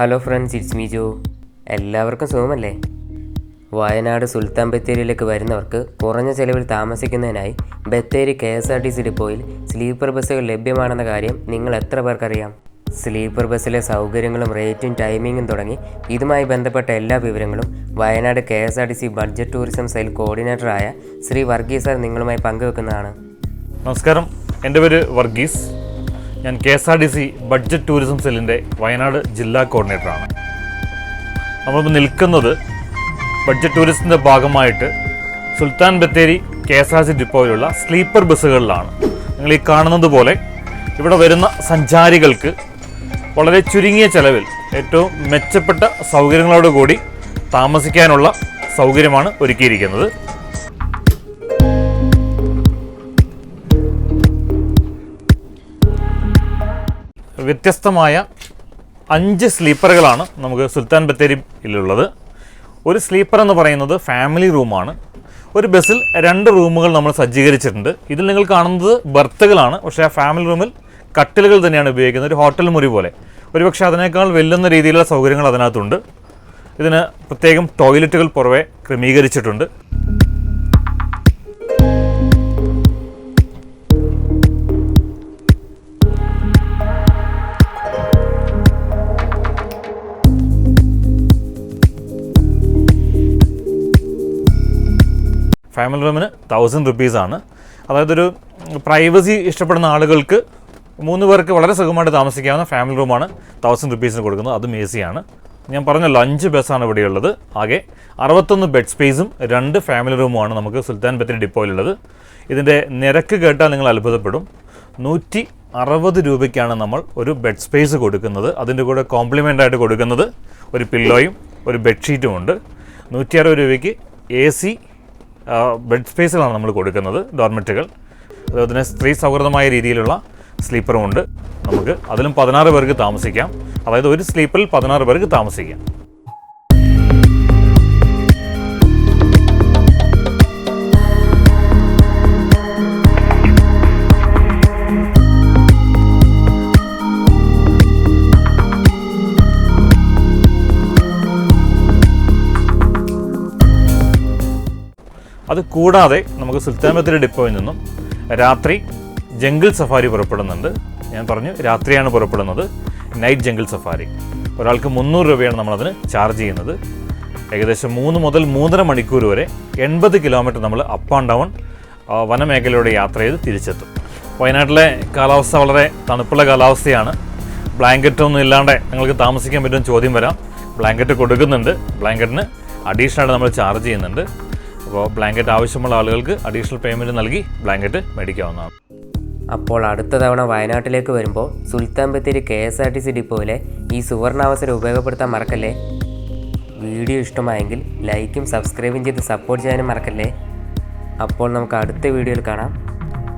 Hello friends it's me Jo എല്ലാവർക്കും സുഖമല്ലേ? വയനാട് സുൽത്താൻ ബത്തേരിയിലേക്ക് വരുന്നവർക്ക് കുറഞ്ഞ ചെലവിൽ താമസിക്കുന്നതിനായി Bathery K S R T C ഡിപ്പോയിൽ സ്ലീപ്പർ ബസ്സുകൾ ലഭ്യമാണെന്ന കാര്യം നിങ്ങൾ എത്ര പേർക്കറിയാം? സ്ലീപ്പർ ബസ്സിലെ സൗകര്യങ്ങളും റേറ്റും ടൈമിങ്ങും തുടങ്ങി ഇതുമായി ബന്ധപ്പെട്ട എല്ലാ വിവരങ്ങളും Wayanad K S R T C budget tourism cell കോർഡിനേറ്ററായ Shri Varghese sir നിങ്ങളുമായി പങ്കുവെക്കുന്നതാണ്. നമസ്കാരം. എന്റെ പേര് വർഗീസ്. ഞാൻ K S R T C budget tourism സെല്ലിന്റെ വയനാട് ജില്ലാ കോർഡിനേറ്ററാണ്. നമ്മളിപ്പോൾ നിൽക്കുന്നത് ബഡ്ജറ്റ് ടൂറിസത്തിന്റെ ഭാഗമായിട്ട് Sultan Bathery K S R C ഡിപ്പോയിലുള്ള sleeper ബസ്സുകളിലാണ്. നിങ്ങൾ ഈ കാണുന്നത് പോലെ ഇവിടെ വരുന്ന സഞ്ചാരികൾക്ക് വളരെ ചുരുങ്ങിയ ചെലവിൽ ഏറ്റവും മെച്ചപ്പെട്ട സൗകര്യങ്ങളോടുകൂടി താമസിക്കാനുള്ള സൗകര്യമാണ് ഒരുക്കിയിരിക്കുന്നത്. വ്യത്യസ്തമായ അഞ്ച് സ്ലീപ്പറുകളാണ് നമുക്ക് സുൽത്താൻ ബത്തേരിയിലുള്ളത് ഒരു സ്ലീപ്പർ എന്ന് പറയുന്നത് ഫാമിലി റൂമാണ്. ഒരു ബസ്സിൽ രണ്ട് റൂമുകൾ നമ്മൾ സജ്ജീകരിച്ചിട്ടുണ്ട്. ഇതിൽ നിങ്ങൾ കാണുന്നത് ബർത്തുകളാണ്. പക്ഷേ ആ ഫാമിലി റൂമിൽ കട്ടിലുകൾ തന്നെയാണ് ഉപയോഗിക്കുന്നത്. ഒരു ഹോട്ടൽ മുറി പോലെ. ഒരുപക്ഷെ അതിനേക്കാൾ വെല്ലുന്ന രീതിയിലുള്ള സൗകര്യങ്ങൾ അതിനകത്തുണ്ട്. ഇതിന് പ്രത്യേകം ടോയ്ലറ്റുകൾ പുറവെ ക്രമീകരിച്ചിട്ടുണ്ട്. ഫാമിലി റൂമിന് തൗസൻഡ് റുപ്പീസാണ് അതായത് ഒരു പ്രൈവസി ഇഷ്ടപ്പെടുന്ന ആളുകൾക്ക് മൂന്ന് പേർക്ക് വളരെ സുഖമായിട്ട് താമസിക്കാവുന്ന ഫാമിലി റൂമാണ് തൗസൻഡ് റുപ്പീസിന് കൊടുക്കുന്നത്. അതും എ സിയാണ് ഞാൻ പറഞ്ഞല്ലോ അഞ്ച് ബസ്സാണ് ഇവിടെയുള്ളത് ആകെ അറുപത്തൊന്ന് ബെഡ് സ്പേസും രണ്ട് ഫാമിലി റൂമുമാണ് നമുക്ക് സുൽത്താൻ ബത്തേരി ഡിപ്പോയിലുള്ളത് ഇതിന്റെ നിരക്ക് കേട്ടാൽ നിങ്ങൾ അത്ഭുതപ്പെടും. നൂറ്റി അറുപത് രൂപയ്ക്കാണ് നമ്മൾ ഒരു ബെഡ് സ്പേസ് കൊടുക്കുന്നത്. അതിന്റെ കൂടെ കോംപ്ലിമെന്റ് ആയിട്ട് കൊടുക്കുന്നത് ഒരു പില്ലോയും ഒരു ബെഡ്ഷീറ്റും ഉണ്ട്. നൂറ്റി അറുപത് രൂപയ്ക്ക് എ സി ബെഡ് സ്പേസുകളാണ് നമ്മൾ കൊടുക്കുന്നത് ഡോർമെറ്റുകൾ അതുപോലെ തന്നെ സ്ത്രീ സൗഹൃദമായ രീതിയിലുള്ള സ്ലീപ്പറും ഉണ്ട്. നമുക്ക് അതിലും പതിനാറ് പേർക്ക് താമസിക്കാം. അതായത് ഒരു സ്ലീപ്പറിൽ പതിനാറ് പേർക്ക് താമസിക്കാം. അത് കൂടാതെ നമുക്ക് സുൽത്താൻ ബത്തേരി ഡിപ്പോയിൽ നിന്നും രാത്രി ജംഗിൾ സഫാരി പുറപ്പെടുന്നുണ്ട്. ഞാൻ പറഞ്ഞു രാത്രിയാണ് പുറപ്പെടുന്നത്. Night jungle safari. ഒരാൾക്ക് മുന്നൂറ് രൂപയാണ് നമ്മളതിന് ചാർജ് ചെയ്യുന്നത്. ഏകദേശം മൂന്ന് മുതൽ മൂന്നര മണിക്കൂർ വരെ എൺപത് കിലോമീറ്റർ നമ്മൾ അപ്പ് ആൻഡ് ഡൗൺ വനമേഖലയുടെ യാത്ര ചെയ്ത് തിരിച്ചെത്തും. വയനാട്ടിലെ കാലാവസ്ഥ വളരെ തണുപ്പുള്ള കാലാവസ്ഥയാണ്. ബ്ലാങ്കറ്റ് ഒന്നും ഇല്ലാണ്ട് നിങ്ങൾക്ക് താമസിക്കാൻ പറ്റുന്ന ചോദ്യം വരാം. ബ്ലാങ്കറ്റ് കൊടുക്കുന്നുണ്ട്. ബ്ലാങ്കറ്റിന് അഡീഷണലായിട്ട് നമ്മൾ ചാർജ് ചെയ്യുന്നുണ്ട്. അപ്പോൾ ബ്ലാങ്കറ്റ് ആവശ്യമുള്ള ആളുകൾക്ക് അഡീഷണൽ പേയ്മെന്റ് നൽകി ബ്ലാങ്കറ്റ് മേടിക്കാവുന്നതാണ്. അപ്പോൾ അടുത്ത തവണ വയനാട്ടിലേക്ക് വരുമ്പോൾ Sultan Bathery K S R T C ഡിപ്പോയിലെ ഈ സുവർണാവസരം ഉപയോഗപ്പെടുത്താൻ മറക്കല്ലേ? വീഡിയോ ഇഷ്ടമായെങ്കിൽ ലൈക്കും സബ്സ്ക്രൈബും ചെയ്ത് സപ്പോർട്ട് ചെയ്യാനും മറക്കല്ലേ? അപ്പോൾ നമുക്ക് അടുത്ത വീഡിയോയിൽ കാണാം.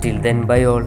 Till then bye all